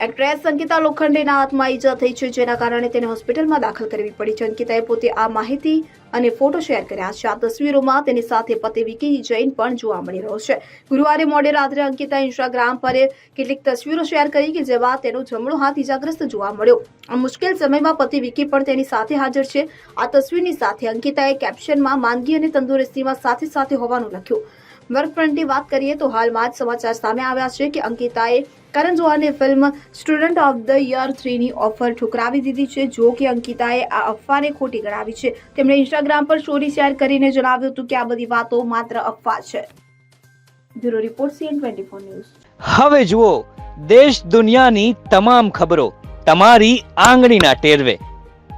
Actress Ankita લોખંડેના હાથમાં ઈજા થઈ છે, જેના કારણે તેને હોસ્પિટલમાં દાખલ કરવી પડી. છે અંકિતાએ પોતે આ માહિતી અને ફોટો શેર કર્યા છે. આ તસવીરોમાં તેની સાથે પતિ વિકી જૈન પણ જોવા મળી રહ્યો છે. ગુરુવારે મોડે રાત્રે અંકિતા ઇન્સ્ટાગ્રામ પર કેટલીક તસવીરો શેર કરી કે જેમાં તેનો જમણો હાથ ઇજાગ્રસ્ત જોવા મળ્યો. આ મુશ્કેલ સમયમાં પતિ વિકી પણ તેની સાથે હાજર છે. આ તસવીરની સાથે અંકિતાએ કેપ્શનમાં માંદગી અને તંદુરસ્તીમાં સાથે સાથે હોવાનું લખ્યું. વર્ક ફ્રન્ટની વાત કરીએ તો હાલમાં જ સમાચાર સામે આવ્યા છે કે અંકિતાએ Karan જોહરની film student of the year થ્રીની offer ઠુકરાવી દીધી છે. જો કે અંકિતાએ આ અફવાને ખોટી ગણાવી છે. તેમણે ઇન્સ્ટાગ્રામ પર સ્ટોરી શેર કરીને જણાવ્યું હતું કે આ બધી વાતો માત્ર અફવા છે. Bureau report CN twenty four news. હવે જુઓ, દેશ દુનિયાની તમામ ખબરો તમારી આંગળીના ટેરવે.